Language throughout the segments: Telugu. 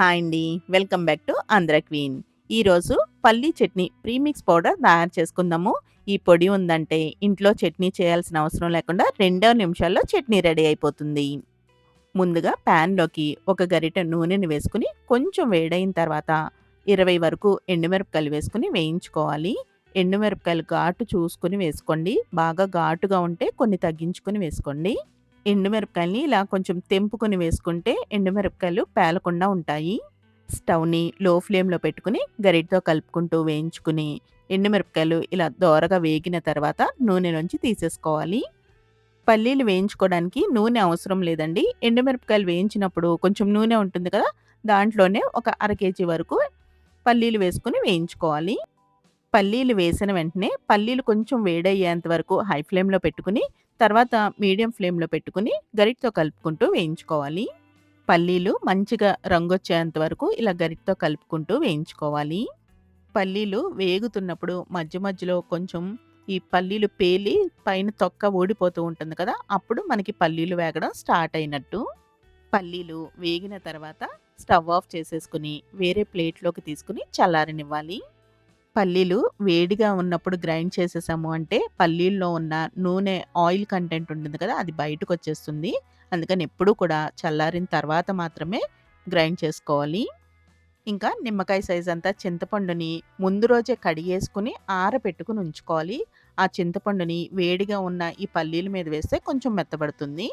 హాయ్ అండి. Welcome back to Andhra queen. ఈరోజు పల్లీ చట్నీ ప్రీమిక్స్ పౌడర్ తయారు చేసుకుందాము. ఈ పొడి ఉందంటే ఇంట్లో చట్నీ చేయాల్సిన అవసరం లేకుండా రెండో నిమిషాల్లో చట్నీ రెడీ అయిపోతుంది. ముందుగా ప్యాన్లోకి ఒక గరిటె నూనెని వేసుకుని కొంచెం వేడైన తర్వాత ఇరవై వరకు ఎండుమిరపకాయలు వేసుకుని వేయించుకోవాలి. ఎండుమిరపకాయలు ఘాటు చూసుకుని వేసుకోండి. బాగా ఘాటుగా ఉంటే కొన్ని తగ్గించుకుని వేసుకోండి. ఎండుమిరపకాయలని ఇలా కొంచెం తెంపుకొని వేసుకుంటే ఎండుమిరపకాయలు పేలకుండా ఉంటాయి. స్టవ్ని లో ఫ్లేమ్లో పెట్టుకుని గరిటతో కలుపుకుంటూ వేయించుకుని ఎండుమిరపకాయలు ఇలా దోరగా వేగిన తర్వాత నూనెలోంచి తీసేసుకోవాలి. పల్లీలు వేయించుకోవడానికి నూనె అవసరం లేదండి. ఎండుమిరపకాయలు వేయించినప్పుడు కొంచెం నూనె ఉంటుంది కదా దాంట్లోనే ఒక అర కేజీ వరకు పల్లీలు వేసుకుని వేయించుకోవాలి. పల్లీలు వేసిన వెంటనే పల్లీలు కొంచెం వేడయ్యేంత వరకు హై ఫ్లేమ్లో పెట్టుకుని తర్వాత మీడియం ఫ్లేమ్లో పెట్టుకుని గరిటతో కలుపుకుంటూ వేయించుకోవాలి. పల్లీలు మంచిగా రంగు వచ్చేంత వరకు ఇలా గరిటతో కలుపుకుంటూ వేయించుకోవాలి. పల్లీలు వేగుతున్నప్పుడు మధ్య మధ్యలో కొంచెం ఈ పల్లీలు పేలి పైన తొక్క ఊడిపోతూ ఉంటుంది కదా అప్పుడు మనకి పల్లీలు వేగడం స్టార్ట్ అయినట్టు. పల్లీలు వేగిన తర్వాత స్టవ్ ఆఫ్ చేసేసుకుని వేరే ప్లేట్లోకి తీసుకుని చల్లారనివ్వాలి. పల్లీలు వేడిగా ఉన్నప్పుడు గ్రైండ్ చేసేసాము. అంటే పల్లీల్లో ఉన్న నూనె ఆయిల్ కంటెంట్ ఉంటుంది కదా అది బయటకు వచ్చేస్తుంది అందుకని ఎప్పుడూ కూడా చల్లారిన తర్వాత మాత్రమే గ్రైండ్ చేసుకోవాలి. ఇంకా నిమ్మకాయ సైజ్ అంతా చింతపండుని ముందు రోజే కడిగేసుకుని ఆరబెట్టుకుని ఉంచుకోవాలి. ఆ చింతపండుని వేడిగా ఉన్న ఈ పల్లీల మీద వేస్తే కొంచెం మెత్తబడుతుంది.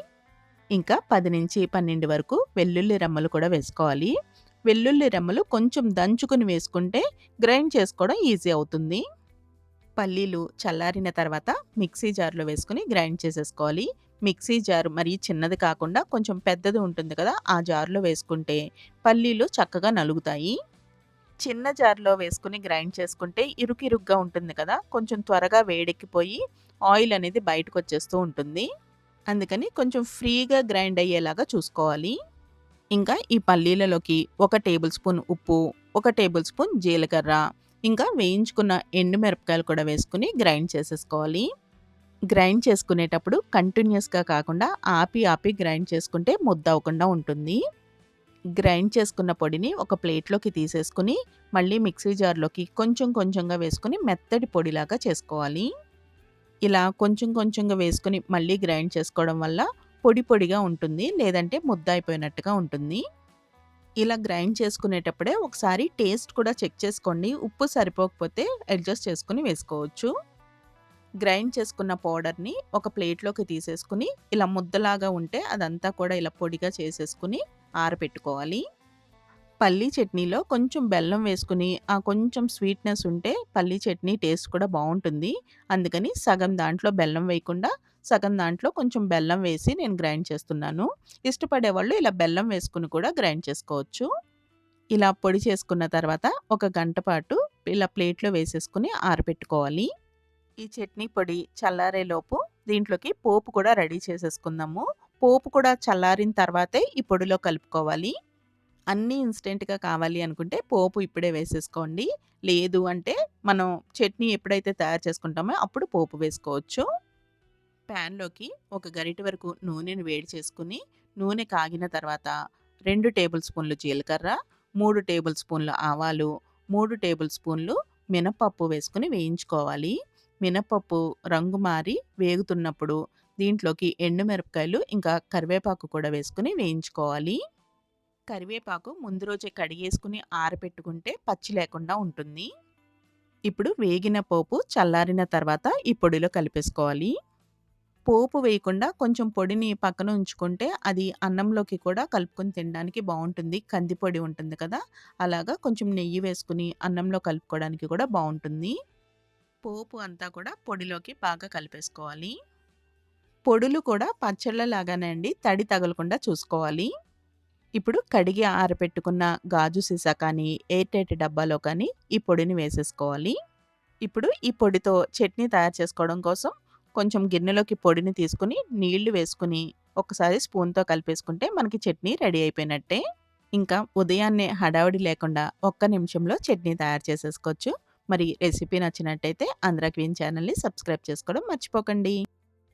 ఇంకా పది నుంచి పన్నెండు వరకు వెల్లుల్లి రెమ్మలు కూడా వేసుకోవాలి. వెల్లుల్లి రెమ్మలు కొంచెం దంచుకుని వేసుకుంటే గ్రైండ్ చేసుకోవడం ఈజీ అవుతుంది. పల్లీలు చల్లారిన తర్వాత మిక్సీ జార్లో వేసుకుని గ్రైండ్ చేసేసుకోవాలి. మిక్సీ జార్ మరీ చిన్నది కాకుండా కొంచెం పెద్దది ఉంటుంది కదా ఆ జార్లో వేసుకుంటే పల్లీలు చక్కగా నలుగుతాయి. చిన్న జార్లో వేసుకుని గ్రైండ్ చేసుకుంటే ఇరుకిరుగ్గా ఉంటుంది కదా కొంచెం త్వరగా వేడెక్కిపోయి ఆయిల్ అనేది బయటకు వచ్చేస్తూ ఉంటుంది. అందుకని కొంచెం ఫ్రీగా గ్రైండ్ అయ్యేలాగా చూసుకోవాలి. ఇంకా ఈ పల్లీలలోకి ఒక టేబుల్ స్పూన్ ఉప్పు ఒక టేబుల్ స్పూన్ జీలకర్ర ఇంకా వేయించుకున్న ఎండుమిరపకాయలు కూడా వేసుకుని గ్రైండ్ చేసేసుకోవాలి. గ్రైండ్ చేసుకునేటప్పుడు కంటిన్యూస్గా కాకుండా ఆపి ఆపి గ్రైండ్ చేసుకుంటే ముద్ద అవ్వకుండా ఉంటుంది. గ్రైండ్ చేసుకున్న పొడిని ఒక ప్లేట్లోకి తీసేసుకుని మళ్ళీ మిక్సీ జార్లోకి కొంచెం కొంచెంగా వేసుకుని మెత్తటి పొడిలాగా చేసుకోవాలి. ఇలా కొంచెం కొంచెంగా వేసుకుని మళ్ళీ గ్రైండ్ చేసుకోవడం వల్ల పొడి పొడిగా ఉంటుంది. లేదంటే ముద్ద అయిపోయినట్టుగా ఉంటుంది. ఇలా గ్రైండ్ చేసుకునేటప్పుడే ఒకసారి టేస్ట్ కూడా చెక్ చేసుకోండి. ఉప్పు సరిపోకపోతే అడ్జస్ట్ చేసుకుని వేసుకోవచ్చు. గ్రైండ్ చేసుకున్న పౌడర్ని ఒక ప్లేట్లోకి తీసేసుకుని ఇలా ముద్దలాగా ఉంటే అదంతా కూడా ఇలా పొడిగా చేసేసుకుని ఆరబెట్టుకోవాలి. పల్లీ చట్నీలో కొంచెం బెల్లం వేసుకుని ఆ కొంచెం స్వీట్నెస్ ఉంటే పల్లీ చట్నీ టేస్ట్ కూడా బాగుంటుంది అందుకని సగం దాంట్లో బెల్లం వేయకుండా సగం దాంట్లో కొంచెం బెల్లం వేసి నేను గ్రైండ్ చేస్తున్నాను. ఇష్టపడే వాళ్ళు ఇలా బెల్లం వేసుకుని కూడా గ్రైండ్ చేసుకోవచ్చు. ఇలా పొడి చేసుకున్న తర్వాత ఒక గంట పాటు ఇలా ప్లేట్లో వేసేసుకుని ఆరబెట్టుకోవాలి ఈ చట్నీ పొడి చల్లారేలోపు దీంట్లోకి పోపు కూడా రెడీ చేసేసుకుందాము. పోపు కూడా చల్లారిన తర్వాతే ఈ పొడిలో కలుపుకోవాలి. అన్నీ ఇన్స్టెంట్గా కావాలి అనుకుంటే పోపు ఇప్పుడే వేసేసుకోండి. లేదు అంటే మనం చట్నీ ఎప్పుడైతే తయారు చేసుకుంటామో అప్పుడు పోపు వేసుకోవచ్చు. ప్యాన్లోకి ఒక గరిట వరకు నూనెను వేడి చేసుకుని నూనె కాగిన తర్వాత రెండు టేబుల్ స్పూన్లు జీలకర్ర మూడు టేబుల్ స్పూన్లు ఆవాలు మూడు టేబుల్ స్పూన్లు మినపప్పు వేసుకుని వేయించుకోవాలి. మినపప్పు రంగు మారి వేగుతున్నప్పుడు దీంట్లోకి ఎండుమిరపకాయలు ఇంకా కరివేపాకు కూడా వేసుకుని వేయించుకోవాలి. కరివేపాకు ముందు రోజే కడిగేసుకుని ఆరబెట్టుకుంటే పచ్చి లేకుండా ఉంటుంది. ఇప్పుడు వేగిన పోపు చల్లారిన తర్వాత ఈ పొడిలో కలిపేసుకోవాలి. పోపు వేయకుండా కొంచెం పొడిని పక్కన ఉంచుకుంటే అది అన్నంలోకి కూడా కలుపుకొని తినడానికి బాగుంటుంది. కందిపొడి ఉంటుంది కదా అలాగా కొంచెం నెయ్యి వేసుకుని అన్నంలో కలుపుకోవడానికి కూడా బాగుంటుంది. పోపు అంతా కూడా పొడిలోకి బాగా కలిపేసుకోవాలి. పొడులు కూడా పచ్చళ్ళలాగానే అండి తడి తగలకుండా చూసుకోవాలి. ఇప్పుడు కడిగి ఆరబెట్టుకున్న గాజు సీసా కానీ ఎయిర్ టైట్ డబ్బాలో కానీ ఈ పొడిని వేసేసుకోవాలి. ఇప్పుడు ఈ పొడితో చట్నీ తయారు చేసుకోవడం కోసం కొంచెం గిన్నెలోకి పొడిని తీసుకుని నీళ్ళు వేసుకుని ఒకసారి స్పూన్తో కలిపేసుకుంటే మనకి చట్నీ రెడీ అయిపోయినట్టే. ఇంకా ఉదయాన్నే హడావిడి లేకుండా ఒక్క నిమిషంలో చట్నీ తయారు చేసేసుకోవచ్చు. మరి రెసిపీ నచ్చినట్టయితే ఆంధ్ర క్వీన్ ఛానల్ని సబ్స్క్రైబ్ చేసుకోవడం మర్చిపోకండి.